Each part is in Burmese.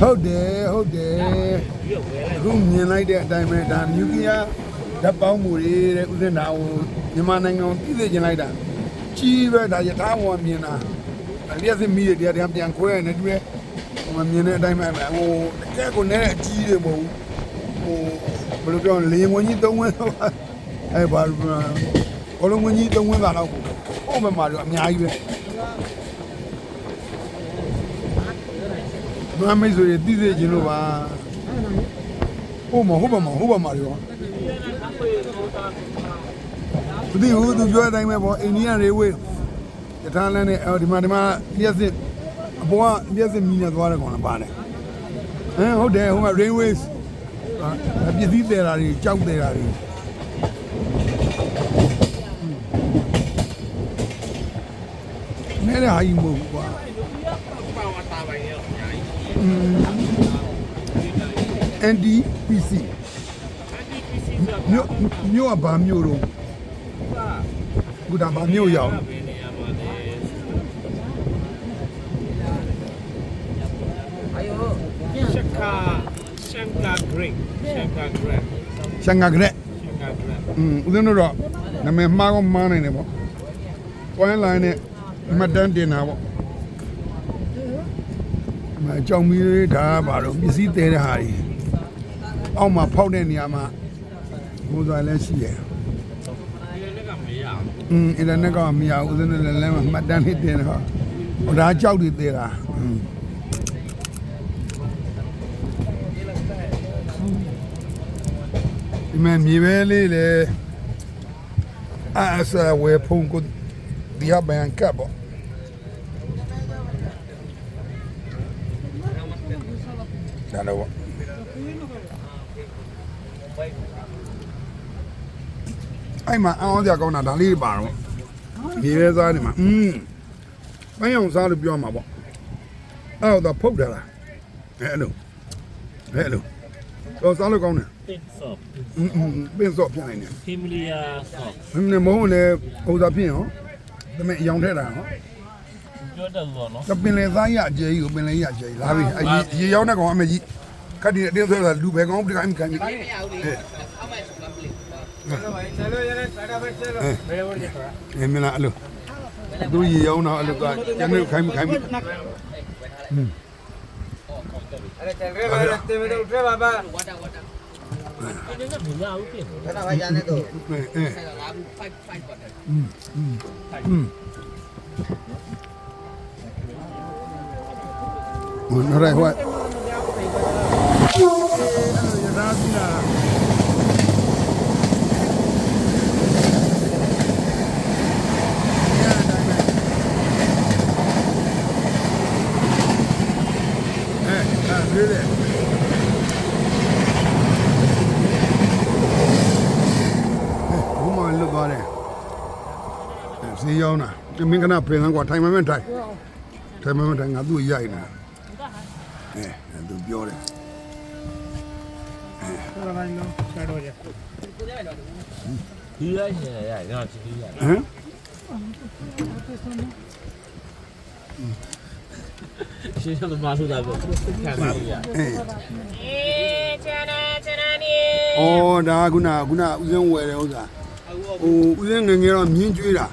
ဟုတ်တယ်ဟုတ်တယ်အခုမြင်လိုက်တဲ့အတိုင်းပဲဒါနျူကလ িয়ার ဓာတ်ပေါင်းမှုတွေတဲ့ဥစဉ်ဒါဟိုမြန်မာနိုင်ငံကိုပြည်စေချင်လိုက်တာကြီးပဲဒါရထားပေါ်မြင်တာလျှက်စစ်မီးတွေတရားတရားပြန်ခွဲနေတူရဲ့ဟိုမမြင်တဲ့အတိုင်းပဲဟိုတကယ်ကိုနည်းတဲ့အကြီးတွေမဟုတ်ဘူးဟိုဘယ်လိုပြောလဲလေဝင်ကြီးသုံးဝင်းတော့အဲဘာဘောလုံးဝင်ကြီးသုံးဝင်းသာတော့ဟိုဘက်မှာတော့အများကြီးပဲ မမိတ်ဆွေတွေသိစေချင်လို့ပါဟိုမဟုတ်ပါမဟုတ်ပါမရောမသိဘူးသူပြောတဲ့အတိုင်းပဲပေါ့အိန္ဒိယရေဝေးတထားလန်းနဲ့ဒီမှာဒီမှာလျှက်စစ်အပေါ်ကလျှက်စစ်မီးနဲ့သွားတယ်ကောင်လားပါတယ်ဟမ်ဟုတ်တယ်ဟိုမှာ railways အပစ္စည်းတယ်တာတွေကြောက်တယ်တာတွေနဲတဲ့ဟာကြီးမဟုတ်ဘူးကွာ NDPC မြို့မြို့ကဘာမြို့တော့ခုဒါဘာမြို့ရောက်ရှက်ကာရှန်ကာဂရိတ်ရှန်ကာဂရက်ရှန်ကကရက်ရှန်ကာဂရက်อืมဦးဇင်းတို့တော့နာမည်မှားကောမှားနိုင်တယ်ပေါ့ဝိုင်းလိုင်းနဲ့မှတ်တမ်းတင်တာပေါ့ အမအကြောင်းမီးလေးဒါကဘာလို့ပစ္စည်းတဲတဲ့ဟာကြီးအောက်မှာဖောက်တဲ့နေရာမှာဘိုးသွားလည်းရှိတယ် ဒီလည်းကမရဘူး อืมအင်တာနက်ကမရဘူးဦးဇင်းတို့လည်းလမ်းမှာမှတ်တမ်းလေးတင်တော့ဟိုဒါကြောက်တွေသေးတာอืมဒီမှာမြေပဲလေးလေအဲ့ဆာဝေဖုန်ကိုဒီဟာဘန်ကပ်ပေါ့ န်တော့ပေါ့အဲ့မှာအောင်းစရာကောင်းတာဒါလေးပါတော့ဒီရဲစားနေမှာอืมပန်းရောင်စားလို့ပြောမှာပေါ့အဲ့တော့ဖုတ်တာလားအဲ့လိုအဲ့လိုတော့စားလို့ကောင်းတယ်ပင်စော့ပင်စော့ပြနိုင်တယ်ဖီမီလီယာစော့မင်းမဟုတ်လေဥစားပြင်းဟောဒါပေမဲ့အယောင်ထဲတာဟော ပြောတယ်လို့နော် တပင်လေသားရအကျဲကြီးကိုပင်လေရအကျဲကြီးလာပြီအရေရေရောက်တဲ့ကောင်အမေကြီးခက်ဒီအတင်းဆွဲတာလူပဲကောင်ဒီကောင်ခံပြီ चलो यार फटाफट चलो मेरे बोल दे थोड़ा အင်းမလားအဲ့လိုသူရေရောက်တော့အဲ့လိုကကျန်နေခိုင်းခိုင်းပြီ अरे चल रहे भाई रास्ते में तो उठ रहे बाबा इन्हें मिला हो के ဒါတော့ရနေတော့ အဲအဲ ဖိုက်ဖိုက်ပါ Hồn nó đây. Hoài Really? si yo na mi kana pe ngwa tai ma men tai tai ma men tai ngadu yai na အဲသူပြောတယ်ဆရာနိုင်တော့ဆရာတော်ရဒီလိုက်ရှင်ရရငါချီးကြီးရဟမ်ရှင်ရမဆိုတာပေါ့ခံပါဘူးရအေးချာနာချာနာနီအော်ဒါခုနခုနဦးစင်းဝယ်တဲ့ဥစ္စာဟိုဦးစင်းငငယ်တော့မြင်းကျွေးတာ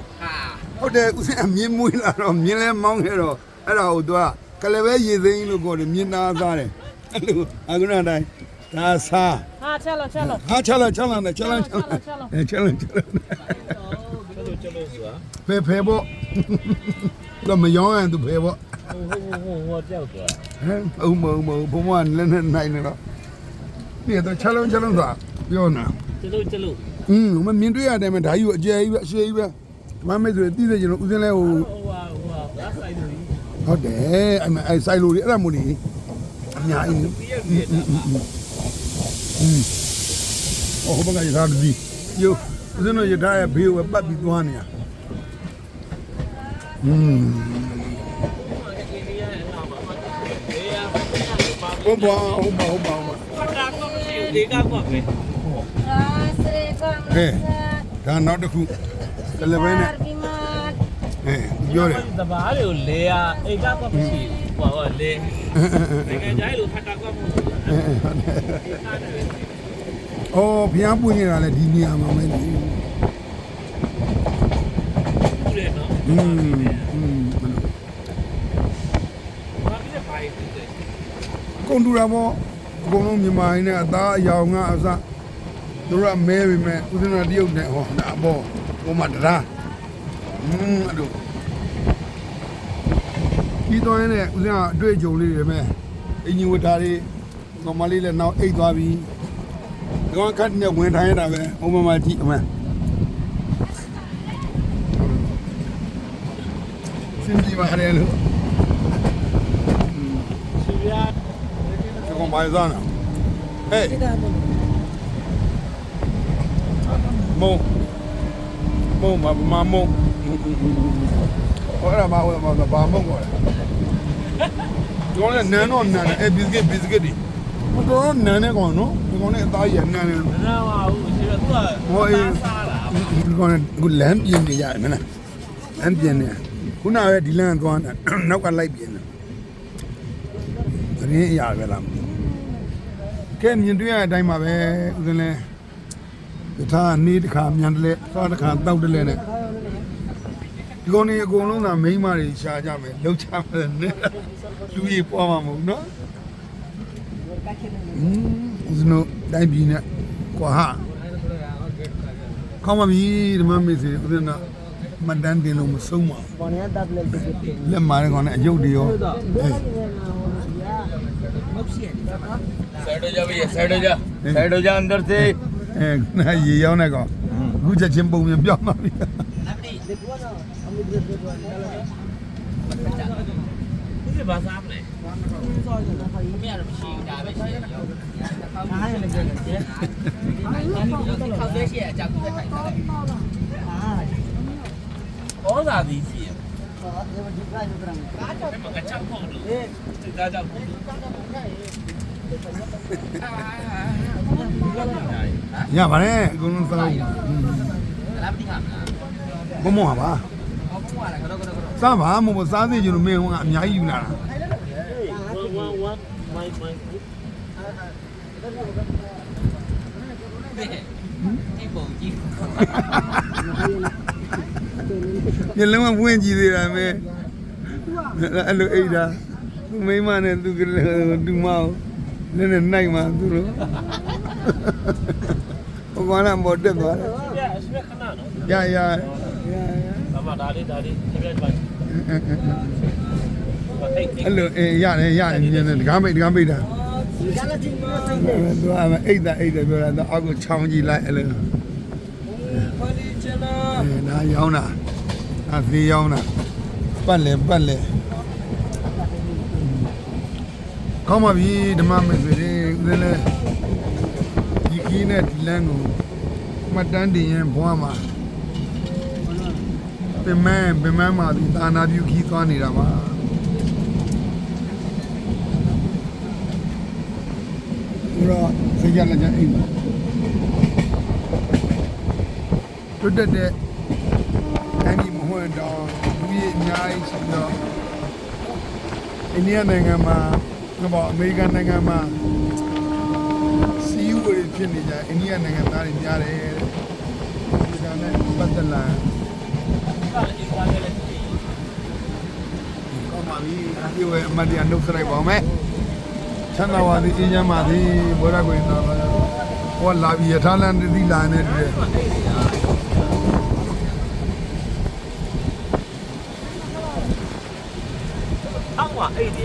ဟုတ်တယ်ဦးစင်းအမြင်းမွေးလာတော့မြင်းလဲမောင်းခဲ့တော့အဲ့ဒါကိုသူက ကလပဲရေသိမ်းလို့ခေါ်တယ်မြင်နာသားတယ်အဲ့လိုအကုဏတိုင်းဒါစားဟာချက်လို့ချက်လို့ဟာချက်လို့ချက်လို့နဲ့ချက်လို့ချက်လို့ချက်လို့ချက်လို့ချက်လို့ချက်လို့ဆိုတာဖေဖေပေါ့တော့မယောင်းရင်သူဖေပေါ့ဟိုဟိုဟိုဟိုကြောက်သွားဟမ်အုံမုံမုံဘုံမလည်းနဲ့နိုင်နေတော့ပြီးတော့ချက်လုံးချက်လုံးဆိုတာပြောနာချက်လုံးချက်လုံးอืมမမြင်တွေ့ရတယ်မဒါကြီးကိုအကျယ်ကြီးပဲအရှည်ကြီးပဲဓမ္မမိတ်ဆိုရင်သိစေကျွန်တော်ဦးစင်းလဲဟိုဟိုဟာဟိုဟာ last side ဟုတ်တယ်အဲ့မအဲ့ဆိုင်လိုတွေအဲ့ဒါမို့နေအများကြီးอืมโอ้ဘကရထားပြီယိုဦးဇင်းတို့ရထားရဲ့ဘေးကိုပဲပတ်ပြီးသွားနေရอืมဟုတ်ပါဟုတ်ပါဟုတ်ပါဟုတ်ပါဒါတော့မရှိဘူးဒီကောက်ပါပဲအာစရေကောင်းဟဲ့ဒါနောက်တစ်ခုတလပဲနဲ့ အေးပြောတယ်တဘာတွေကိုလေယာအေကကောမရှိဘူးဟောဟောလေနိုင်ငံခြားလိုဖတ်တာကောမရှိဘူးအော်ဘုရားပွင့်နေတာလေဒီနေရာမှာပဲနေဘူးလေနော်อืมอืมဘယ်လိုဘာဖြစ်ပါ့ကွန်တူရာဘောအကုန်လုံးမြန်မာရင်းနဲ့အသားအရောင်ကအစတို့ရမဲပြီမဲ့ဥဒနာတရုတ်နဲ့ဟောဒါဘောဟိုမှာတရား อืมအဲ့တော့ပြီးတော့ရင်လည်းဦးဇင်းကအတွေ့အကြုံလေးတွေပဲအင်ဂျင်ဝတာတွေနော်မလေးလည်းနောက်အိတ်သွားပြီဒီကောင်ခတ်နဲ့ဝင်ထိုင်ရတာပဲဟိုမမကြည့်အမစင်ကြီးပါရဲလို့စီပြာဒီကောင်ပါရစားနော်ဟေးမုံမုံမမမုံ ဟောရမှာဟောမှာဘာမှမဟုတ်ဘူးကျွန်တော်နန်းတော့နန်းအဲဘစ်ကစ်ဘစ်ကစ်ဒီမတော်တော့နန်းနဲ့ကောင်နော်ဒီကောင်နဲ့အသားရနန်းနဲ့နန်းပါဘူးရှင်တော့ဟောအေးဒီကောင်ကလမ်းပြင်နေရတယ်မလားလမ်းပြင်နေခုနကဒီလမ်းသွားနေနောက်ကလိုက်ပြင်နေတရင်အရာပဲလားမသိဘူးကဲမြင်တွေ့ရတဲ့အတိုင်းပါပဲဦးဇင်းလဲတထားနေတစ်ခါမြန်တလဲသွားတစ်ခါတောက်တလဲနဲ့ ဒီကောင်နေအကုန်လုံးသာမိန်းမတွေရှာကြမယ်လှုပ်ချမယ်နဲ့လူကြီးပွားမှာမဟုတ်နော်อืมဦးဇင်းတို့တိုင်းပြည်နဲ့ကွာဟာကောင်းပါပြီဓမ္မမေစီဦးဇင်းကမတန်းတင်လို့မဆုံးပါဘူး Pone anda bel de de. လက်မာရကောင်နဲ့အယုတ်တွေရောအေး side हो जा भैया साइड हो जा साइड हो जा अंदर से အဲနာရေရောင်းတဲ့ကောင်အခုချက်ချင်းပုံပြန်ပြောင်းသွားပြီ ဒီဘာစားမလဲ Kami ada besi dah besi. Nah, yang lagi lagi. Kau besi ya, jago dah tak. Ah, ဩဇာသည်ရှိရ kau dia juga itu terang. တယ်မကချောက်ဖို့လို့ဒီသားကြောင့်ဖို့ရပါတယ်အကုန်လုံးစားလို့ Dalam tiga. ဘုံမောပါ စားပါမဟုတ်ဘူးစားသေးချင်လို့မင်းကအများကြီးယူလာတာဝမ်ဝမ်ဝမ်မိုင်းမိုင်း Ini bau ji. ညလုံးဝဝင်ကြည့်သေးတာမဲအဲ့လိုအိတ်တာသူမိမနဲ့သူကလေးသူမအောင်လည်းနဲ့နိုင်မှာသူတို့ဘကွာလာမော်တက်သွားတယ်ပြအစရခဏနော်ရရ ဘာမှဒါလေးဒါလေးပြပြပါဘာတိတ်တိတ်အဲ့လိုအေးရတယ်ရတယ်ညနေတကားမိတ်တကားမိတ်တာ Jangan tinggi saya. သူကအိတ်တာအိတ်တယ်ပြောတာတော့အောက်ကိုချောင်းကြည့်လိုက်အဲ့လို Pali chana. အဲဒါရောင်းတာဒါသေးရောင်းတာပတ်လေပတ်လေကောင်းပါပြီဓမ္မမေဆွေတွေဦးဇင်းလဲဒီကီးနဲ့ဒီလန်းကိုမှတ်တမ်းတင်ရင်ဘွားမှာ ပင်မန်းပင်မန်းမှာဒီသာနာပြုခီးသွားနေတာပါဘုရားစိတ်ကြလက်ကြအိမ်ပါတွတ်တက်တဲ့အဲ့ဒီမဟုတ်တော့လူကြီးအများကြီးရှိတော့အိန္ဒိယနိုင်ငံမှာကတော့အမေရိကန်နိုင်ငံမှာစီးဝေးဖြစ်နေကြအိန္ဒိယနိုင်ငံသားတွေများတယ်တဲ့ဒီကနေ့ပတ်သက်လာ ကလည်းဒီကားလေးလည်းရှိကောင်းပါပြီအပြည့်ဝအမတ်တရားနှုတ်ဆက်လိုက်ပါမယ်ချမ်းသာပါသည်အေးချမ်းပါသည်ဘောရကိုင်းတော်ဟောလာပြီယထာလန်တိလာနေတယ်အောက်မှာအဲ့ဒီ